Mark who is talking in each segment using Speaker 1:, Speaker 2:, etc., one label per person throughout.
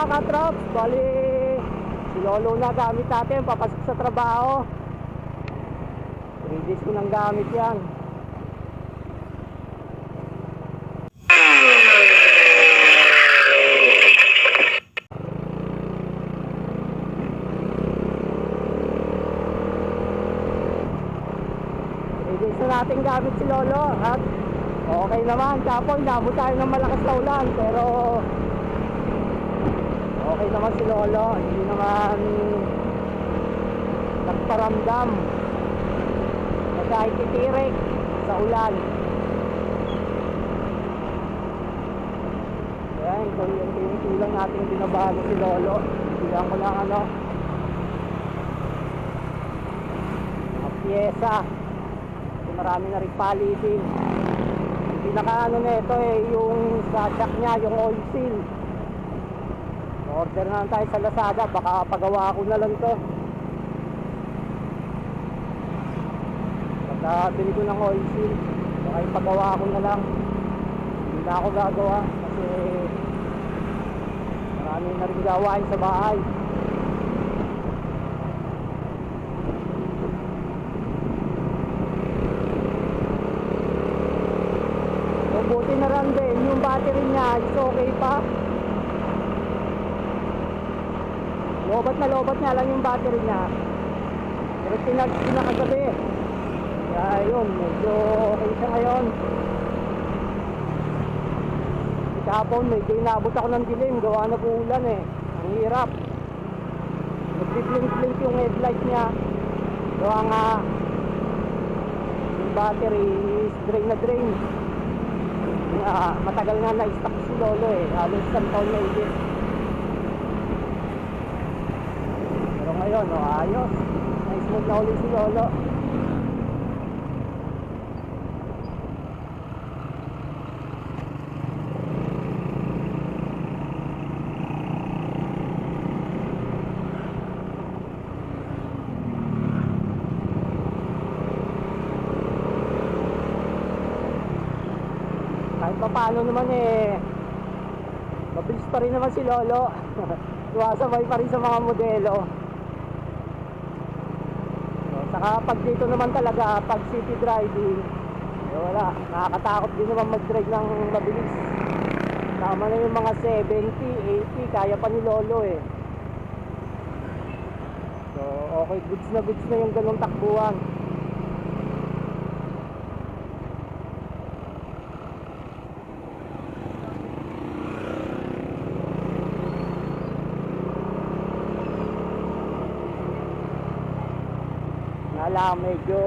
Speaker 1: mga katrops, bali si Lolo na gamit natin, papasok sa trabaho. 3 days ko nang gamit yan. Three days na natin gamit si Lolo at okay naman, kapon, nabot tayo ng malakas na ulan pero okay naman si Lolo, hindi naman nagparamdam na kahit titirik sa ulan. Ayan, ito yung tinitulang natin binabago si Lolo. Bilang ko lang ano, mga pyesa. Marami na rin palitin. Pinaka ano na ito eh, yung sa shock niya, yung oil seal. Order na lang tayo sa Lazada, baka pagawa ko na lang to. Pagka bili ko ng oil seal, baka ipagawa ko na lang. Hindi na ako gagawa kasi marami na rin gawain sa bahay. Mabuti na lang din, yung battery niya is okay pa. Lobat na lobat nga lang yung battery niya. Pero tinag pinakagabi. Kaya yun, medyo okay siya ngayon. Kahapon, medyo inabot ako ng dilim. Gawa na ulan eh. Ang hirap. Nagbiblink-blink yung headlight niya. Gawa nga, yung battery is drain na drain. Ah, matagal nga na-stuck si Lolo eh. Halos isang taon na higit. Pero ngayon, oh, ayos. Na-smooth na ulit si Lolo. Kahit pa paano naman eh, mabilis pa rin naman si Lolo. Sumasabay pa rin sa mga modelo. Saka pag dito naman talaga, pag city driving, eh wala, nakakatakot din naman mag-drive ng mabilis. Tama na yung mga 70, 80, kaya pa ni Lolo eh. So, okay, goods na goods na yung ganong takbuhan. Wala, medyo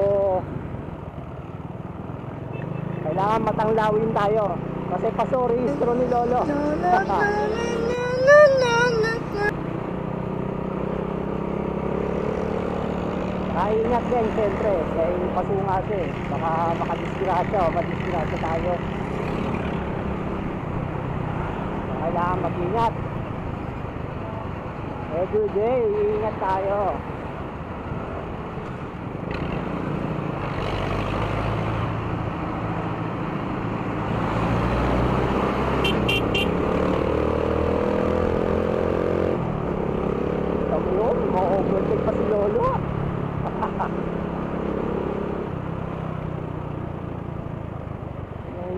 Speaker 1: kailangan matanglawin tayo kasi paso rehistro ni Lolo. Ay, ingat din, siyempre. Dahil paso nga siya eh. Baka makadisgrasya o madisgrasya tayo. Kailangan mag-ingat. Every day, ingat tayo. Sabi yun, ma-overtake pa si Lolo.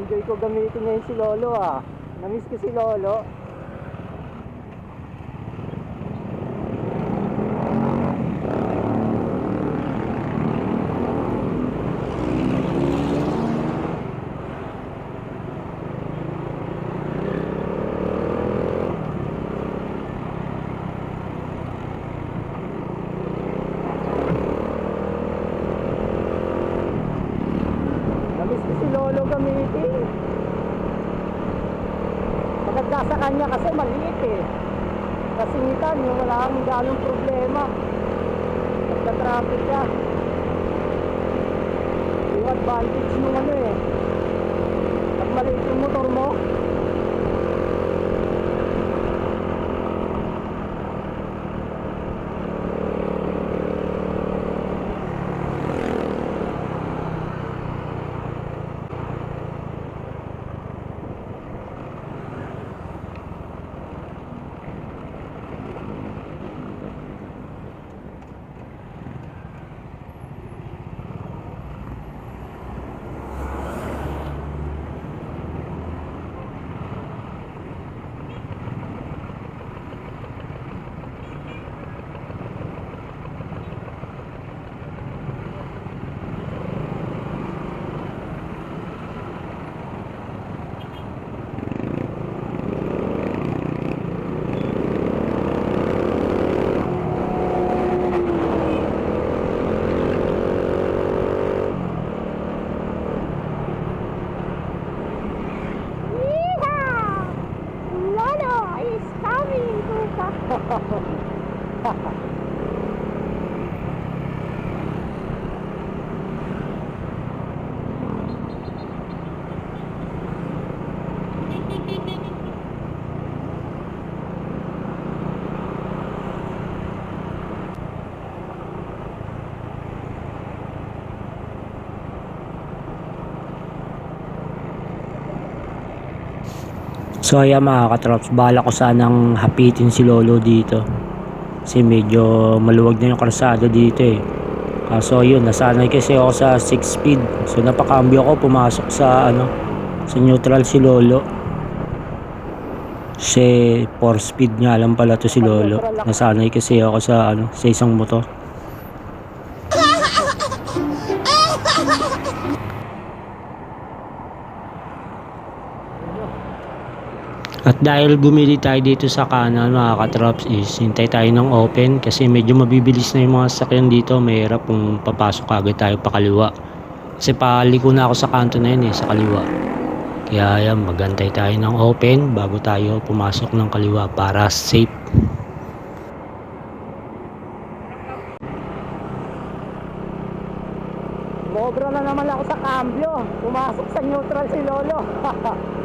Speaker 1: Na-enjoy ko gamitin ngayon si Lolo ah. Namiss ko si Lolo. Namiss ko si Lolo gamitin. Maganda sa kanya kasi maliit eh. Kasingitan, yung wala kang ganong problema. Pagka-traffic ka. Yung advantage nung ano eh. Pag maliit yung motor mo,
Speaker 2: So ayan mga katrops, bala ko sanang hapitin si Lolo dito. Kasi medyo maluwag na yung karsada dito eh. Kaso yun, nasanay kasi ako sa 6 speed. So napakambyo ako, pumasok sa ano, sa neutral si Lolo. Kasi 4 speed nga lang pala to si Lolo. Nasanay kasi ako sa ano, sa isang motor. At dahil bumili tayo dito sa kanan mga katrops is hintay tayo ng open kasi medyo mabibilis na yung mga sakyan dito. Mahirap kung papasok agad tayo pa kaliwa. Kasi paliko na ako sa kanto na yun eh, sa kaliwa. Kaya yan, magantay tayo ng open bago tayo pumasok ng kaliwa para safe. Mobra na naman ako sa cambio. Pumasok sa neutral si Lolo.